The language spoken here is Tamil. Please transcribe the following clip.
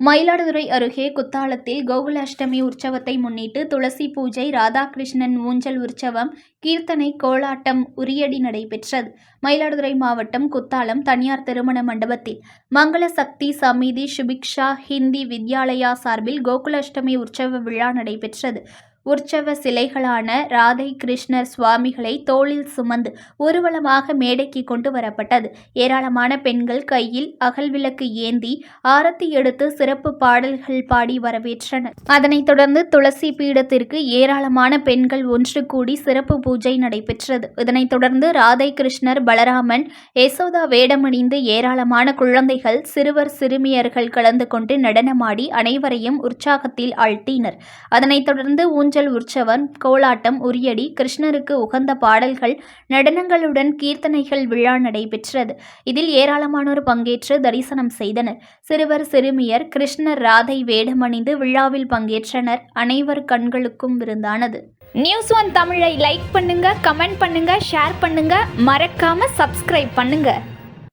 மயிலாடுதுறை அருகே குத்தாலத்தில் கோகுலாஷ்டமி உற்சவத்தை முன்னிட்டு துளசி பூஜை ராதாகிருஷ்ணன் ஊஞ்சல் உற்சவம் கீர்த்தனை கோலாட்டம் உரியடி நடைபெற்றது. மயிலாடுதுறை மாவட்டம் குத்தாலம் தனியார் திருமண மண்டபத்தில் மங்கள சக்தி சமிதி சுபிக்ஷா ஹிந்தி வித்யாலயா சார்பில் கோகுலாஷ்டமி உற்சவ விழா நடைபெற்றது. உற்சவ சிலைகளான ராதை கிருஷ்ணர் சுவாமிகளை தோளில் சுமந்து ஊர்வலமாக மேடைக்கு கொண்டு வரப்பட்டது. ஏராளமான பெண்கள் கையில் அகல் விளக்கு ஏந்தி ஆரத்தி எடுத்து சிறப்பு பாடல்கள் பாடி வரவேற்றனர். அதனைத் தொடர்ந்து துளசி பீடத்திற்கு ஏராளமான பெண்கள் ஒன்று கூடி சிறப்பு பூஜை நடைபெற்றது. இதனைத் தொடர்ந்து ராதை கிருஷ்ணர் பலராமன் யசோதா வேடமணிந்து ஏராளமான குழந்தைகள் சிறுவர் சிறுமியர்கள் கலந்து கொண்டு நடனமாடி அனைவரையும் உற்சாகத்தில் ஆழ்த்தினர். அதனைத் தொடர்ந்து ஊஞ்சல் உற்சவம் கோலாட்டம் உரியடி கிருஷ்ணருக்கு உகந்த பாடல்கள் நடனங்களுடன் கீர்த்தனைகள் விழா நடைபெற்றது. இதில் ஏராளமானோர் பங்கேற்று தரிசனம் செய்தனர். சிறுவர் சிறுமியர் கிருஷ்ணர் ராதை வேடமணிந்து விழாவில் பங்கேற்றனர். அனைவர் கண்களுக்கும் விருந்தானது. நியூஸ் ஒன் தமிழை லைக் பண்ணுங்க கமெண்ட் பண்ணுங்க ஷேர் பண்ணுங்க. மறக்காம சப்ஸ்கிரைப் பண்ணுங்க.